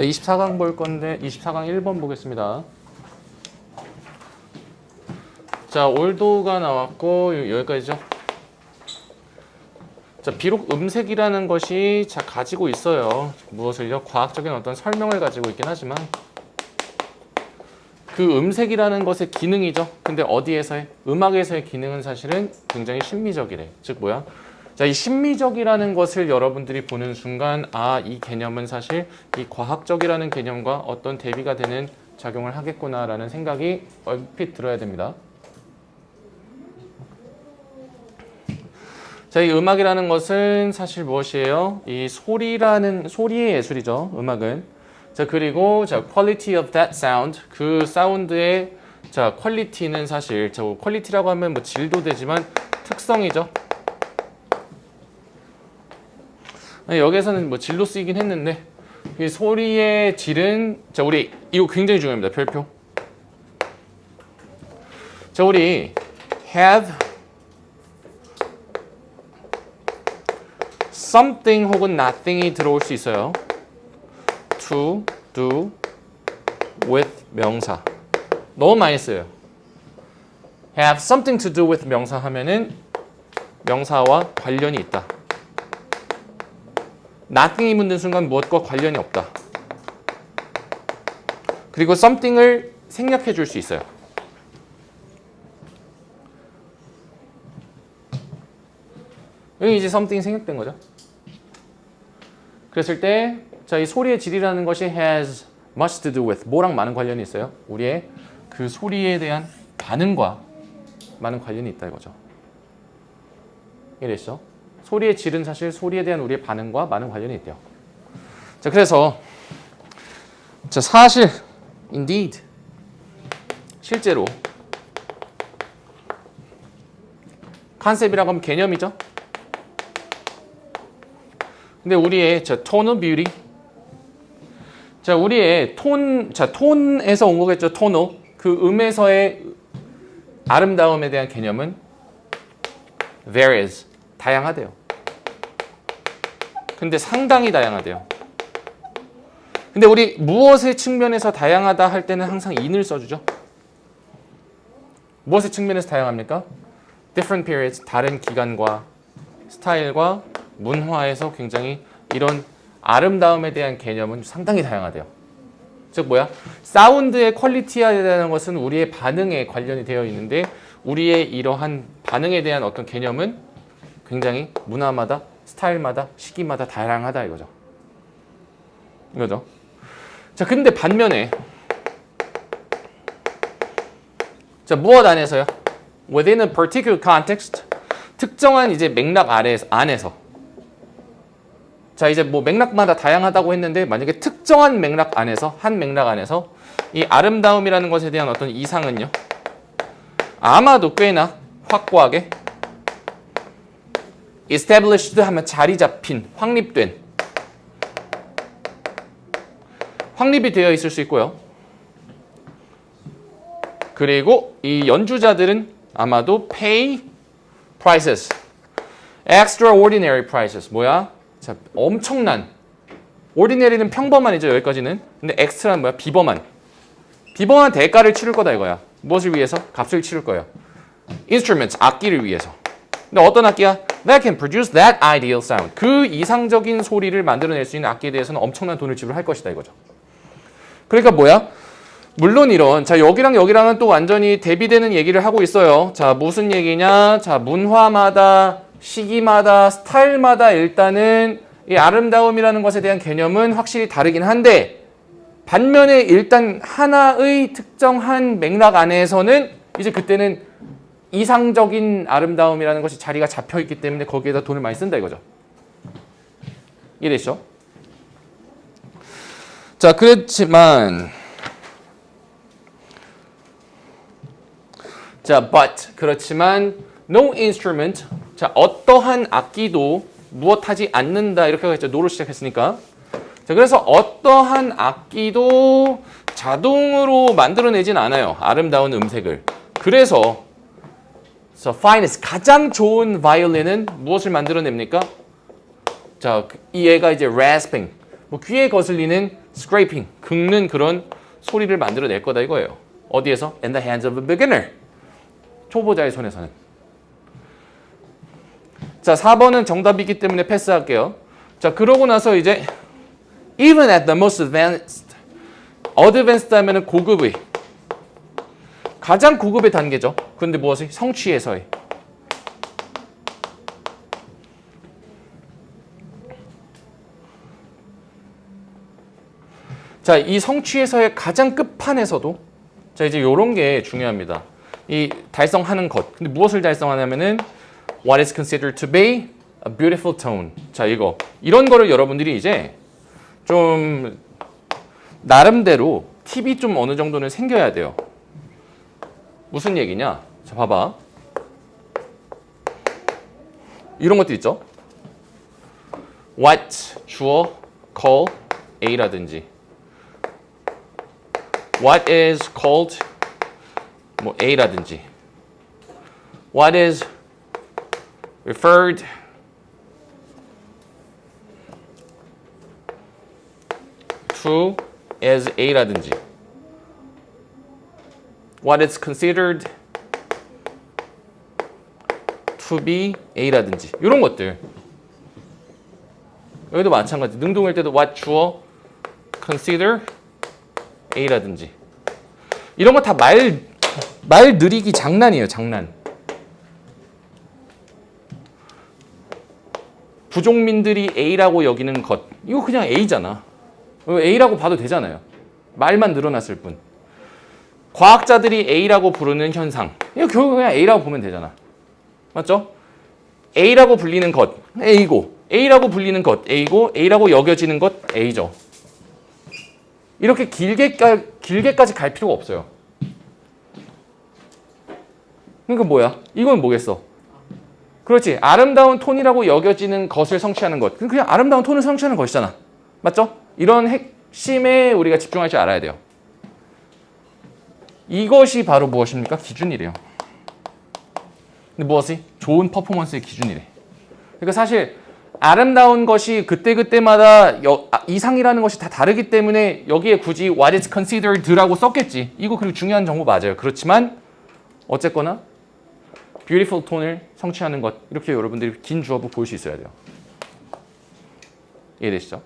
자, 24강 볼 건데 24강 1번 보겠습니다. 자, 올도가 나왔고 요- 여기까지죠. 자, 비록 음색이라는 것이 자 가지고 있어요. 무엇을요? 과학적인 어떤 설명을 가지고 있긴 하지만 그 음색이라는 것의 기능이죠. 근데 어디에서의 음악에서의 기능은 사실은 굉장히 심미적이래. 즉 뭐야? 자, 이 심미적이라는 것을 여러분들이 보는 순간 아, 이 개념은 사실 이 과학적이라는 개념과 어떤 대비가 되는 작용을 하겠구나라는 생각이 얼핏 들어야 됩니다. 자, 이 음악이라는 것은 사실 무엇이에요? 이 소리라는 소리의 예술이죠. 음악은. 자, 그리고 자, quality of that sound. 그 사운드의 자, 퀄리티는 사실 저 퀄리티라고 하면 뭐 질도 되지만 특성이죠. 아니, 여기에서는 뭐 질로 쓰이긴 했는데 이 소리의 질은 자, 우리 이거 굉장히 중요합니다. 별표. 자, 우리 have something 혹은 nothing이 들어올 수 있어요. to do with 명사. 너무 많이 써요. have something to do with 명사 하면은 명사와 관련이 있다. Nothing이 묻는 순간 무엇과 관련이 없다. 그리고 something을 생략해 줄 수 있어요. 여기 이제 something 생략된 거죠. 그랬을 때, 자, 이 소리의 질이라는 것이 has much to do with 뭐랑 많은 관련이 있어요? 우리의 그 소리에 대한 반응과 많은 관련이 있다 이거죠. 이해됐죠? 소리의 질은 사실 소리에 대한 우리의 반응과 많은 관련이 있대요. 자, 그래서 자, 사실 indeed 실제로 컨셉이라고 하면 개념이죠. 근데 우리의 자톤 뷰티 자 우리의 톤, 자 톤에서 온 거겠죠. 톤오 그 음에서의 아름다움에 대한 개념은 varies 다양하대요. 근데 상당히 다양하대요. 근데 우리 무엇의 측면에서 다양하다 할 때는 항상 in을 써주죠. 무엇의 측면에서 다양합니까? different periods 다른 기간과 스타일과 문화에서 굉장히 이런 아름다움에 대한 개념은 상당히 다양하대요. 즉 뭐야? 사운드의 퀄리티에 대한 것은 우리의 반응에 관련이 되어 있는데 우리의 이러한 반응에 대한 어떤 개념은 굉장히 문화마다 스타일마다 시기마다 다양하다 이거죠. 이거죠. 자, 근데 반면에 자, 무엇 안에서요? Within a particular context 특정한 이제 맥락 아래 안에서 자 이제 뭐 맥락마다 다양하다고 했는데 만약에 특정한 맥락 안에서 한 맥락 안에서 이 아름다움이라는 것에 대한 어떤 이상은요 아마도 꽤나 확고하게 established 하면 자리 잡힌 확립된. 확립이 되어 있을 수 있고요. 그리고 이 연주자들은 아마도 pay prices. Extraordinary prices. 뭐야? 자, 엄청난. Ordinary는 평범한이죠 여기까지는. 근데 extra는 뭐야? 비범한. 비범한 대가를 치를 거다 이거야. 무엇을 위해서? 값을 치를 거예요. Instruments 악기를 위해서. 근데 어떤 악기야 that can produce that ideal sound. 그 이상적인 소리를 만들어낼 수 있는 악기에 대해서는 엄청난 돈을 지불할 것이다 이거죠. 그러니까 뭐야? 물론 이런 자 여기랑 여기랑은 또 완전히 대비되는 얘기를 하고 있어요. 자 무슨 얘기냐? 자 문화마다 시기마다 스타일마다 일단은 이 아름다움이라는 것에 대한 개념은 확실히 다르긴 한데 반면에 일단 하나의 특정한 맥락 안에서는 이제 그때는 이상적인 아름다움이라는 것이 자리가 잡혀 있기 때문에 거기에다 돈을 많이 쓴다 이거죠. 이해되시죠? 자, 그렇지만 자, but 그렇지만 no instrument 자, 어떠한 악기도 무엇하지 않는다 이렇게 하겠죠. 노로 시작했으니까. 자, 그래서 어떠한 악기도 자동으로 만들어내진 않아요. 아름다운 음색을. 그래서 so finest 가장 좋은 바이올린은 무엇을 만들어냅니까? 자, 이 얘가 이제 rasping 뭐 귀에 거슬리는 scraping, 긁는 그런 소리를 만들어낼 거다 이거예요. 어디에서? In the hands of a beginner. 초보자의 손에서는. 자, 4번은 정답이기 때문에 패스할게요. 자, 그러고 나서 이제 even at the most advanced, advanced 하면은 고급의 가장 고급의 단계죠. 근데 무엇이? 성취에서의. 자, 이 성취에서의 가장 끝판에서도 자, 이제 요런 게 중요합니다. 이 달성하는 것. 근데 무엇을 달성하냐면은 what is considered to be a beautiful tone. 자, 이거. 이런 거를 여러분들이 이제 좀 나름대로 팁이 좀 어느 정도는 생겨야 돼요. 무슨 얘기냐? 자, 봐봐. 이런 것도 있죠. what 주어 call a라든지 what is called 뭐 a라든지 what is referred to as a라든지 what is considered to be a라든지 이런 것들. 여기도 마찬가지. 능동일 때도 what 주어 consider a라든지. 이런 거 다 말말 느리기 장난이에요 장난. 부족민들이 A라고 여기는 것. 이거 그냥 A잖아. A라고 봐도 되잖아요. 말만 늘어났을 뿐 과학자들이 A라고 부르는 현상 이거 결국 그냥 A라고 보면 되잖아 맞죠? A라고 불리는 것 A고 A라고 불리는 것 A고 A라고 여겨지는 것 A죠 이렇게 길게 길게까지 갈 필요가 없어요. 그러니까 뭐야? 이건 뭐겠어? 그렇지. 아름다운 톤이라고 여겨지는 것을 성취하는 것. 그냥 아름다운 톤을 성취하는 것이잖아. 맞죠? 이런 핵심에 우리가 집중할 줄 알아야 돼요. 이것이 바로 무엇입니까? 기준이래요. 근데 무엇이? 좋은 퍼포먼스의 기준이래. 그러니까 사실 아름다운 것이 그때그때마다 여, 아, 이상이라는 것이 다 다르기 때문에 여기에 굳이 what is considered라고 썼겠지. 이거 그리고 중요한 정보 맞아요. 그렇지만 어쨌거나 beautiful 톤을 성취하는 것 이렇게 여러분들이 긴 주어부 볼 수 있어야 돼요. 이해되시죠?